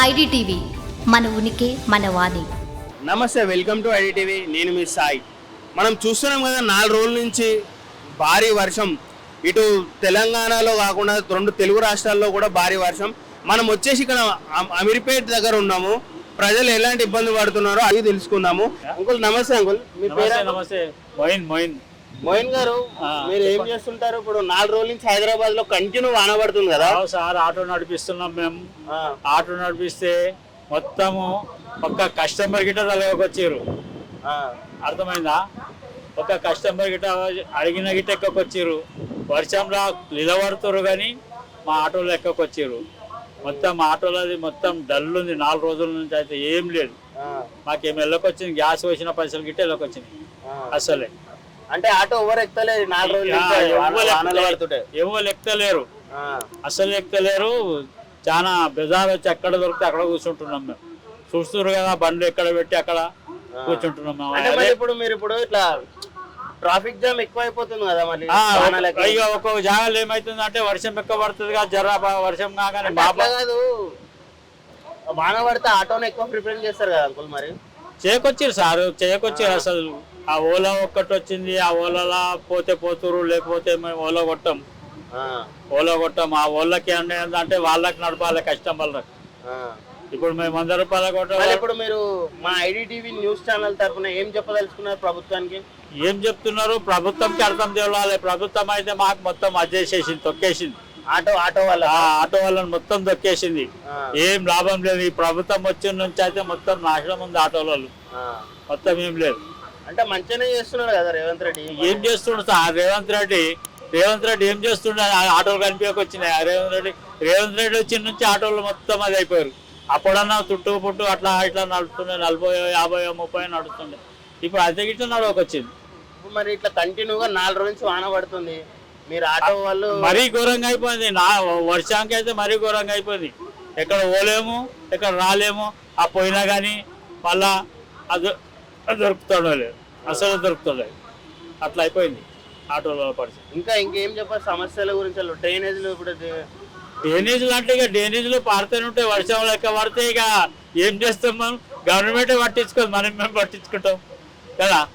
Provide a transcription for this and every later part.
IDTV మన ఉనికి మన వాణి. నమస్తే వెల్కమ్ టు ఐడిటీవీ. నేను మీ సాయి. మనం చూస్తున్నాం కదా నాలుగు రోజుల నుంచి భారీ వర్షం. ఇటు తెలంగాణలో కాకుండా రెండు తెలుగు రాష్ట్రాల్లో కూడా భారీ వర్షం. మనం వచ్చేసి ఇక్కడ అమ్- అమీర్పేట్ దగ్గర ఉన్నాము. ప్రజలు ఎలాంటి ఇబ్బంది పడుతున్నారో అది తెలుసుకుందాము. అంకుల్ నమస్తే అంకుల్. మీ పేరు? నమస్తే నమస్తే. Moeen Moeen. మోయిన్ గారు మీరు ఏం చేస్తుంటారు? ఇప్పుడు నాలుగు రోజుల నుంచి హైదరాబాద్లో కంటిన్యూ వాన పడుతుంది కదా? సార్ ఆటో నడిపిస్తున్నాం మేము. ఆటో నడిపిస్తే మొత్తము ఒక్క కస్టమర్ గిట్ట ఆ, అర్థమైందా? ఒక కస్టమర్ గిట్ట అడిగిన గిట్ట ఎక్కకొచ్చారు వర్షంలో నిలబడుతారు కానీ మా ఆటోలో ఎక్కకొచ్చారు మొత్తం ఆటోలో అది మొత్తం డల్ ఉంది. నాలుగు రోజుల నుంచి అయితే ఏం లేదు. ఆ, మాకేం వెళ్ళకొచ్చింది? గ్యాస్ వచ్చిన పైసలు గిట్ట వెళ్ళకొచ్చింది. అసలే. అంటే ఆటో ఎవరు ఎక్కలేదు నాలుగు రోజుల పడుతుంటే ఎవరు ఎక్కలేరు అసలు ఎక్కలేరు చాలా బెజార్ వచ్చి ఎక్కడ దొరికితే అక్కడ కూర్చుంటున్నాం మేము. చూస్తున్నారు కదా బండ్లు ఎక్కడ పెట్టి అక్కడ కూర్చుంటున్నాం మేము. ఇప్పుడు మీరు ఇప్పుడు ఇట్లా ట్రాఫిక్ జామ్ ఎక్కువ అయిపోతుంది కదా మళ్ళీ. ఇక ఒక్కొక్క జాగాలో ఏమైతుంది అంటే వర్షం ఎక్కువ పడుతుంది కదా జర వర్షం కాగానే కాదు. వాన పడితే ఆటోని ఎక్కువ ప్రిఫరెన్స్ చేస్తారు కదా అంకుల్ మరి. చేయకొచ్చారు సార్ చేయకొచ్చారు అసలు. ఆ ఓలా ఒక్కటి వచ్చింది ఆ ఓలాలా పోతే పోతురు లేకపోతే మేము ఓలా కొట్టాం. ఓలా కొట్టాం. ఆ ఓలాకి అంటే వాళ్ళకి నడపాలి కస్టమర్లకు. ఇప్పుడు మేము వంద రూపాయల కొట్టాలి? ఇప్పుడు మీరు మా ఐడిటీవీ న్యూస్ ఛానల్ తరఫున ఏం చెప్పదలుచుకున్నారు ప్రభుత్వానికి? ఏం చెప్తున్నారు? ప్రభుత్వంకి అర్థం తెలవాలి. ప్రభుత్వం అయితే మాకు మొత్తం అజ్జేసేసింది తొక్కేసింది. ఆటో ఆటో వల్ల ఆ ఆటో వాళ్ళని మొత్తం తొక్కేసింది. ఆ, ఏం లాభం లేదు. ఈ ప్రభుత్వం వచ్చిన నుంచి అయితే మొత్తం నాశనం ఉంది ఆటో వాళ్ళు. మొత్తం ఏం లేదు. అంటే మంచిగానే చేస్తున్నారు కదా రేవంత్ రెడ్డి. ఏం చేస్తుండు సార్? రేవంత్ రెడ్డి రేవంత్ రెడ్డి ఏం చేస్తుండే? ఆ ఆటోలు కనిపించక వచ్చినాయి ఆ రేవంత్ రెడ్డి రేవంత్ రెడ్డి వచ్చిన నుంచి ఆటోలు మొత్తం అది అయిపోయారు. అప్పుడన్నా చుట్టూ పుట్టు అట్లా ఇట్లా నడుస్తుండే నలభై యాభై ముప్పై నడుస్తుండే. ఇప్పుడు అద్దె గిట్ల నడవక వచ్చింది ఇప్పుడు మరి ఇట్లా కంటిన్యూగా నాలుగు రోజుల నుంచి వాన పడుతుంది. మీరు ఆటో వాళ్ళు మరీ ఘోరంగా అయిపోయింది. నా వర్షానికి అయితే మరీ ఘోరంగా అయిపోయింది. ఎక్కడ పోలేము ఎక్కడ రాలేము. ఆ పోయినా కానీ మళ్ళా అది అది దొరుకుతాడో లేదు. అసలు దొరుకుతలేదు అట్లా అయిపోయింది. ఆటోలో పరిస్థితి. ఇంకా ఇంకేం చెప్పాలి? సమస్యల గురించి డ్రైనేజీలు ఇప్పుడు డ్రైనేజీలు అంటే ఇక డ్రైనేజీలు పారుతూనే ఉంటాయి. వర్షం లెక్క పడితే ఇక ఏం చేస్తాం మనం? గవర్నమెంటే పట్టించుకోదు. మనం మేము పట్టించుకుంటాం? కదా?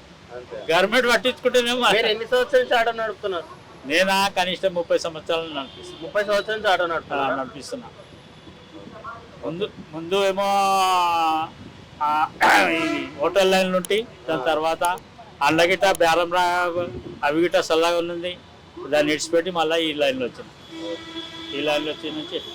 గవర్నమెంట్ పట్టించుకుంటేనేమో మీరు ఎన్ని సంవత్సరాల నుంచి ఆటో నడుపుతున్నారు? నేనా కనిష్టం ముప్పై సంవత్సరాలు నడిపిస్తున్నా. ముప్పై సంవత్సరాల నుంచి ఆటో నడుపుతున్నారు? నడిపిస్తున్నా. ముందు ముందు ఏమో హోటల్ లైన్ నుండి దాని తర్వాత అండగిట గిట్ట బేరం రా అవి గిట్ట చల్లగా ఉన్నది. దాన్ని ఇడిచిపెట్టి మళ్ళీ ఈ లైన్లో వచ్చింది. ఈ లైన్లో వచ్చి నుంచి ఇట్లా